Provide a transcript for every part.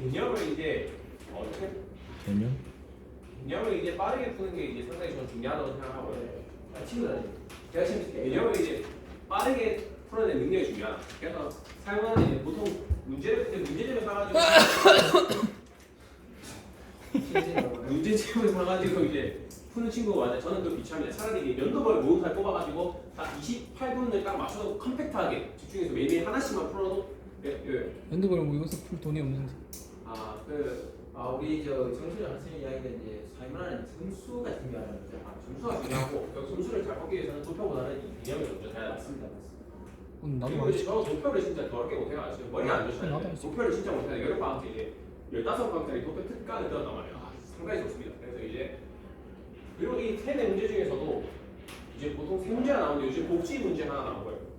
개념을 이제 어떻게 개념? 개념을 이제 빠르게 푸는 게 이제 상당히 저는 중요하다고 생각하거든요. 아, 친구들 제가 지금 개념을 이제 빠르게 풀어내는 능력이 중요하다. 그래서 사용하는 이제 보통 문제를 그때 문제집을 사가지고 문제집을 사가지고 이제 푸는 친구가 많아요. 저는 그 비참해요. 차라리 이게 연도별 모의고사 뽑아가지고 딱 28분을 딱 맞춰서 컴팩트하게 집중해서 매일 하나씩만 풀어도 예, 예. 핸드볼 뭐 이것도 풀 돈이 없는데. 아그 아 우리 저 정수리 학생 이야기가 이제 사회문화는 점수가 중요하다는 거죠. 아, 점수가 중요하고 그 점수를 잘 받기 위해서는 도표보다는 이 개념이 먼저 잘 맞습니다. 맞습니다. 음, 나도 그리고 이제 저 도표를 진짜 더럽게 못해가지고 머리가 안 나도 좋잖아요. 도표를 진짜 못해서 여러 방학 때 이제 15방짜리 도표 특강을 들었단 말이에요. 아, 상당히 좋습니다. 그래서 이제 그리고 이 세네 문제 중에서도 이제 보통 세 문제가 나오는데 요즘 복지 문제 하나 나오고요.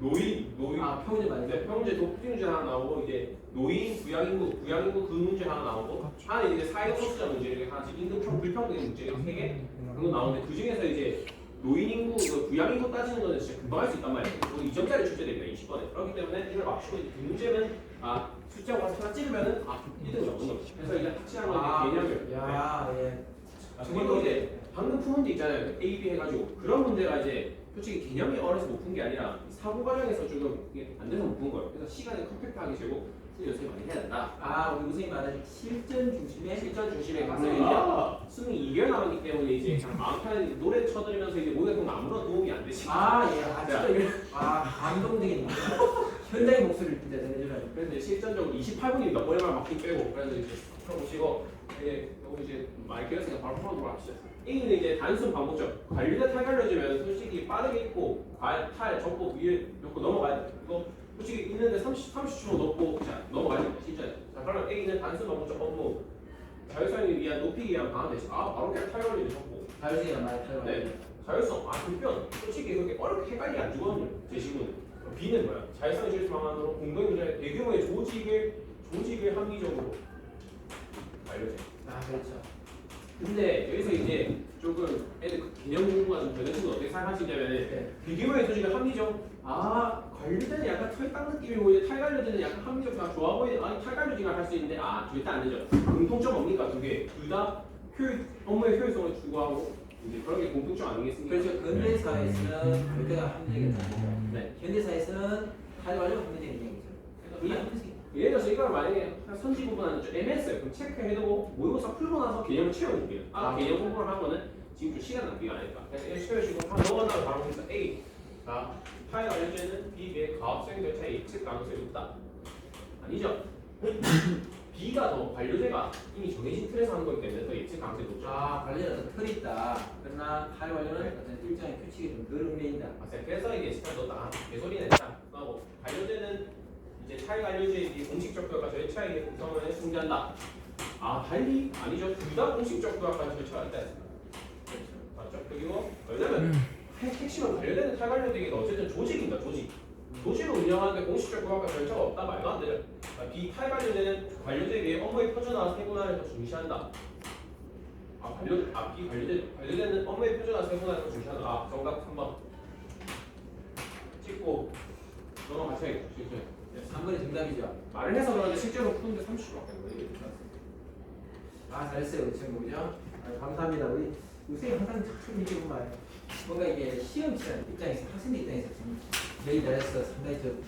노인, 노인, 아 표현이 많이 네, 평문제 독지 문제 하나 나오고 이제 노인, 부양인구, 부양인구 그 문제 하나 나오고 하나는 이제 사회소수자 문제 이렇게 하나씩 임금평 불평등의 문제 이렇게 세 개. 그거 나오는데 그 중에서 이제 노인 인구, 그 부양 인구 따지는 거는 진짜 금방 할 수 있단 말이에요. 그리고 2점짜리 출제됩니다. 20번에. 그렇기 때문에 이걸 맞추고 이제 그 문제는 아 숫자가 하나 찍으면은 아 1등을 얻는 거죠. 그래서 이제 확실한 건 아, 개념을. 네. 야 예. 아, 그리고 이제 방금 푼 문제 있잖아요. 그 A, B 해가지고 그런 문제가 이제 솔직히 개념이 어려서 못 푼 게 아니라 사고 과정에서 조금 이게 안 돼서 못 푼 거예요. 그래서 시간을 컴팩트하게 재고 연습 많이 해야 된다. 아 우리 선생님 말하는 실전 중심의 실전 중심의 아, 가서 이제 수능 2개월 남았기 때문에 이제 그냥 마음 편하게 노래 쳐드리면서 이제 모의고사 아무런 도움이 안 되시. 아 예. 아 진짜 이거 아 감동적인 현장의 목소리를 진짜 전해주는. 그래서 이제 실전적으로 28분입니다. 머리만 막힌 빼고 그래서 이제 풀어보시고 이제 요거 이제 많이 길었으니까 바로 풀어보도록 합시다. A는 이제 단순 반복적 관리대 탈관료지면 솔직히 빠르게 있고 관, 탈, 접고 위에 놓고 넘어가야 돼. 이거 솔직히 있는데 30, 30초 놓고 자 넘어가야 돼. 진짜. 자 그러면 A는 단순 반복적 업무 자율성을 위한 높이기 위한 방안 대신 아 바로 그냥 탈관료를 접고 자율성이 많이 들어가. 네. 자율성, 아, 불변. 솔직히 그렇게 어렵게 헷갈리게 안 주거든요. 제 질문. B는 뭐야? 자율성의 실수 방안으로 공동 문제 대규모의 조직을 조직을 합리적으로 알려줘. 아 그렇죠. 근데 여기서 이제 조금 애들 그 개념 공부가 좀 되는 친구 어떻게 생각하시냐면 네. 대규모의 조직을 합리적. 아 관료제는 약간 털딱 느낌이고 이제 탈관료제는 약간 합리적 다 좋아 보이는 아니 탈관료제가 할 수 있는데 아 둘 다 안 되죠. 공통점 뭡니까 두 개? 둘다 효율 업무의 효율성을 추구하고 이제 그런 게 공통점 아니겠습니까? 그렇죠. 근대 사회에서는 관계가 합리적인 얘기죠. 네. 현대 사회에서는 탈관료 합리적인 얘기죠. 이- 그게 합리적인. 예를 들어서 이걸 만약에 한 선지 부분은 좀 애매했어요. 그럼 체크해두고 모의고사 풀고 나서 개념을 채워줄게요. 아, 아. 개념 공부를 한 거는 지금 좀 시간 낭비가 아닐까. 그래서 이렇게 채워주고 한 넘어가다가 바로 해서 A. 자, 파일 관련제는 B의 가업성 절차에 예측 가능성이 높다. 아니죠. B가 더 관료제가 이미 정해진 틀에서 하는 거기 때문에 더 예측 가능성이 높죠. 아 어떤 틀이 있다. 그러나 탈관료는 어떤 일정의 규칙이 좀 늘어내인다. 맞아요. 그래서 이게 시간 넣었다. 개소리는 했다. 하고 관료제는 이제 차이 관료제의 이 공식적 교육과 절차의 구성을 승계한다. 아 달리 아니죠. 둘 다 공식적 교육과 절차가 있다 했습니다. 맞죠? 그리고 왜냐면 핵- 핵심은 관련되는 탈관료되기는 어쨌든 조직입니다. 조직. 조직을 운영하는데 공식적 교육과 절차가 없다 말도 안 되죠. 그러니까 비탈관료제는 관료제에 비해 업무의 표준화와 세분화를 더 중시한다. 아 관료 아 비관료제 관료제는 업무의 표준화 세분화를 더 중시한다. 아 정답 3번. 찍고 넘어가셔야겠죠. 네, 3번이 정답이죠. 말을 해서 그런데 실제로 푸는데 30초밖에 걸리게 아 잘했어요 우리 친구 그죠? 아, 감사합니다. 우리 요새 항상 참 이게 보면 뭔가 이게 시험 치는 입장에서 학생 입장에서 좀 매일 잘했어 상당히 좀